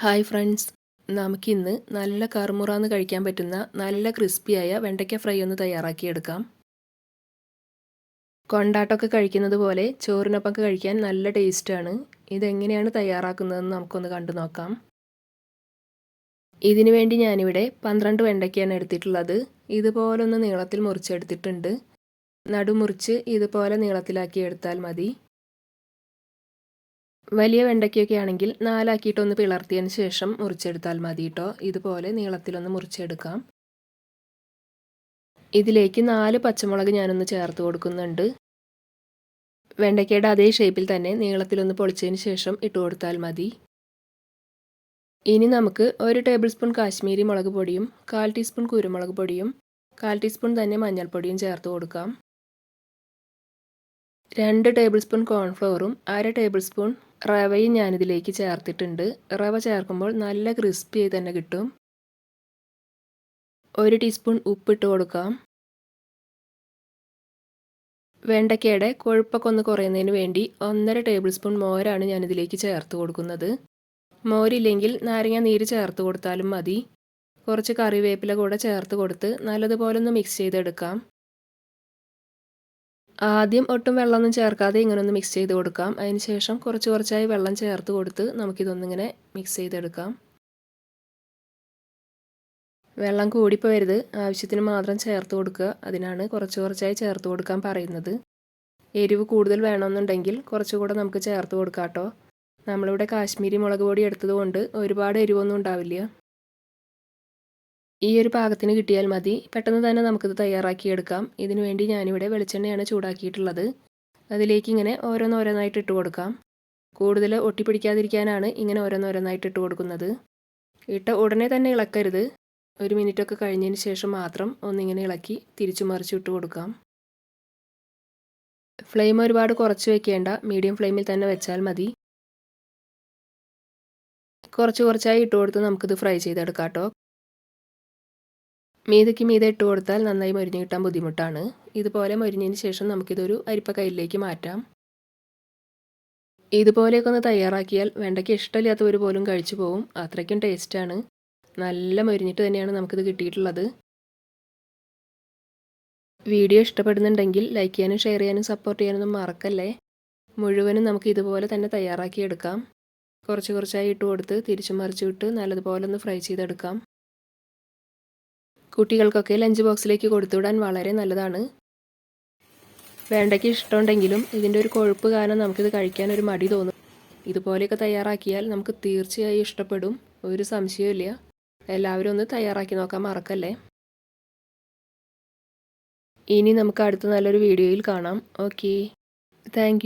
Hi friends. നമുക്കിന്ന് നല്ല കറുമുറാന്ന് കഴിക്കാൻ പറ്റുന്ന നല്ല ക്രിസ്പിയായ വെണ്ടയ്ക്ക ഫ്രൈ ഒന്ന് തയ്യാറാക്കിയെടുക്കാം. കൊണ്ടാട്ടമൊക്കെ കഴിക്കുന്നത് പോലെ ചോറിനൊപ്പം കഴിക്കാൻ നല്ല ടേസ്റ്റാണ് ഇതെങ്ങനെയാണ് തയ്യാറാക്കുന്നതെന്ന് നമുക്കൊന്ന് കണ്ടു നോക്കാം. ഇതിനു വേണ്ടി ഞാനിവിടെ പന്ത്രണ്ട് വെണ്ടയ്ക്കയാണ് എടുത്തിട്ടുള്ളത്. ഇതുപോലൊന്ന് നീളത്തിൽ മുറിച്ചെടുത്തിട്ടുണ്ട്. നടുമുറിച്ച് ഇതുപോലെ നീളത്തിലാക്കി എടുത്താൽ മതി. വലിയ വെണ്ടയ്ക്കൊക്കെ ആണെങ്കിൽ നാലാക്കിയിട്ടൊന്ന് പിളർത്തിയതിന് ശേഷം മുറിച്ചെടുത്താൽ മതി കേട്ടോ ഇതുപോലെ നീളത്തിലൊന്ന് മുറിച്ചെടുക്കാം. ഇതിലേക്ക് നാല് പച്ചമുളക് ഞാനൊന്ന് ചേർത്ത് കൊടുക്കുന്നുണ്ട്. വെണ്ടയ്ക്കയുടെ അതേ ഷേപ്പിൽ തന്നെ നീളത്തിലൊന്ന് പൊളിച്ചതിന് ശേഷം ഇട്ട് കൊടുത്താൽ മതി. ഇനി നമുക്ക് ഒരു ടേബിൾ സ്പൂൺ കാശ്മീരി മുളക് പൊടിയും കാൽ ടീസ്പൂൺ കുരുമുളക് പൊടിയും കാൽ ടീസ്പൂൺ തന്നെ മഞ്ഞൾപ്പൊടിയും ചേർത്ത് കൊടുക്കാം. രണ്ട് ടേബിൾ സ്പൂൺ കോൺഫ്ലവറും അര ടേബിൾ സ്പൂൺ റവയും ഞാനിതിലേക്ക് ചേർത്തിട്ടുണ്ട്. റവ ചേർക്കുമ്പോൾ നല്ല ക്രിസ്പി ആയി തന്നെ കിട്ടും. ഒരു ടീസ്പൂൺ ഉപ്പിട്ട് കൊടുക്കാം. വെണ്ടയ്ക്കയുടെ കൊഴുപ്പൊക്കെ ഒന്ന് കുറയുന്നതിന് വേണ്ടി ഒന്നര ടേബിൾ സ്പൂൺ മോരാണ് ഞാനിതിലേക്ക് ചേർത്ത് കൊടുക്കുന്നത്. മോരില്ലെങ്കിൽ നാരങ്ങ നീര് ചേർത്ത് കൊടുത്താലും മതി. കുറച്ച് കറിവേപ്പില കൂടെ ചേർത്ത് കൊടുത്ത് നല്ലതുപോലെ ഒന്ന് മിക്സ് ചെയ്തെടുക്കാം. ആദ്യം ഒട്ടും വെള്ളമൊന്നും ചേർക്കാതെ ഇങ്ങനെ ഒന്ന് മിക്സ് ചെയ്ത് കൊടുക്കാം. അതിന് ശേഷം കുറച്ച് കുറച്ചായി വെള്ളം ചേർത്ത് കൊടുത്ത് നമുക്കിതൊന്നിങ്ങനെ മിക്സ് ചെയ്തെടുക്കാം. വെള്ളം കൂടിപ്പോരുത് ആവശ്യത്തിന് മാത്രം ചേർത്ത് കൊടുക്കുക. അതിനാണ് കുറച്ച് കുറച്ചായി ചേർത്ത് കൊടുക്കാൻ പറയുന്നത്. എരിവ് കൂടുതൽ വേണമെന്നുണ്ടെങ്കിൽ കുറച്ചുകൂടെ നമുക്ക് ചേർത്ത് കൊടുക്കാം കേട്ടോ നമ്മളിവിടെ കാശ്മീരി മുളക് പൊടി എടുത്തതുകൊണ്ട് ഒരുപാട് എരിവൊന്നും ഉണ്ടാവില്ല. ഈ ഒരു പാകത്തിന് കിട്ടിയാൽ മതി. പെട്ടെന്ന് തന്നെ നമുക്കിത് തയ്യാറാക്കിയെടുക്കാം. ഇതിനു വേണ്ടി ഞാനിവിടെ വെളിച്ചെണ്ണയാണ് ചൂടാക്കിയിട്ടുള്ളത്. അതിലേക്ക് ഇങ്ങനെ ഓരോന്നോരോന്നായിട്ട് ഇട്ട് കൊടുക്കാം. കൂടുതൽ ഒട്ടിപ്പിടിക്കാതിരിക്കാനാണ് ഇങ്ങനെ ഓരോന്നോരോന്നായിട്ട് ഇട്ട് കൊടുക്കുന്നത്. ഇട്ട ഉടനെ തന്നെ ഇളക്കരുത്. ഒരു മിനിറ്റൊക്കെ കഴിഞ്ഞതിന് ശേഷം മാത്രം ഒന്നിങ്ങനെ ഇളക്കി തിരിച്ചു മറിച്ച് ഇട്ട് കൊടുക്കാം. ഫ്ലെയിം ഒരുപാട് കുറച്ച് വെക്കേണ്ട. മീഡിയം ഫ്ലെയിമിൽ തന്നെ വെച്ചാൽ മതി. കുറച്ച് കുറച്ചായി ഇട്ട് കൊടുത്ത് നമുക്കിത് ഫ്രൈ ചെയ്തെടുക്കാം കേട്ടോ. മീതയ്ക്ക് മീത ഇട്ട് കൊടുത്താൽ നന്നായി മൊരിഞ്ഞ് കിട്ടാൻ ബുദ്ധിമുട്ടാണ്. ഇതുപോലെ മൊരിഞ്ഞതിന് ശേഷം നമുക്കിതൊരു അരിപ്പ കയ്യിലേക്ക് മാറ്റാം. ഇതുപോലെയൊക്കെ ഒന്ന് തയ്യാറാക്കിയാൽ വെണ്ടയ്ക്ക് ഇഷ്ടമില്ലാത്തവർ പോലും കഴിച്ചു പോകും അത്രയ്ക്കും ടേസ്റ്റാണ്. നല്ല മൊരിഞ്ഞിട്ട് തന്നെയാണ് നമുക്കിത് കിട്ടിയിട്ടുള്ളത്. വീഡിയോ ഇഷ്ടപ്പെടുന്നുണ്ടെങ്കിൽ ലൈക്ക് ചെയ്യാനും ഷെയർ ചെയ്യാനും സപ്പോർട്ട് ചെയ്യാനൊന്നും മറക്കല്ലേ? മുഴുവനും നമുക്ക് ഇതുപോലെ തന്നെ തയ്യാറാക്കിയെടുക്കാം. കുറച്ച് കുറച്ചായി ഇട്ട് കൊടുത്ത് തിരിച്ചു മറിച്ചു വിട്ട് നല്ലതുപോലെ ഒന്ന് ഫ്രൈ ചെയ്തെടുക്കാം. കുട്ടികൾക്കൊക്കെ ലഞ്ച് ബോക്സിലേക്ക് കൊടുത്തുവിടാൻ വളരെ നല്ലതാണ്. വേണ്ടയ്ക്ക് ഇഷ്ടമുണ്ടെങ്കിലും ഇതിന്റെ ഒരു കൊഴുപ്പ് കാരണം നമുക്കിത് കഴിക്കാൻ ഒരു മടി തോന്നും. ഇതുപോലെയൊക്കെ തയ്യാറാക്കിയാൽ നമുക്ക് തീർച്ചയായും ഇഷ്ടപ്പെടും. ഒരു സംശയവും എല്ലാവരും ഒന്ന് തയ്യാറാക്കി നോക്കാൻ മറക്കല്ലേ? ഇനി നമുക്ക് അടുത്ത നല്ലൊരു വീഡിയോയിൽ കാണാം. ഓക്കെ. താങ്ക്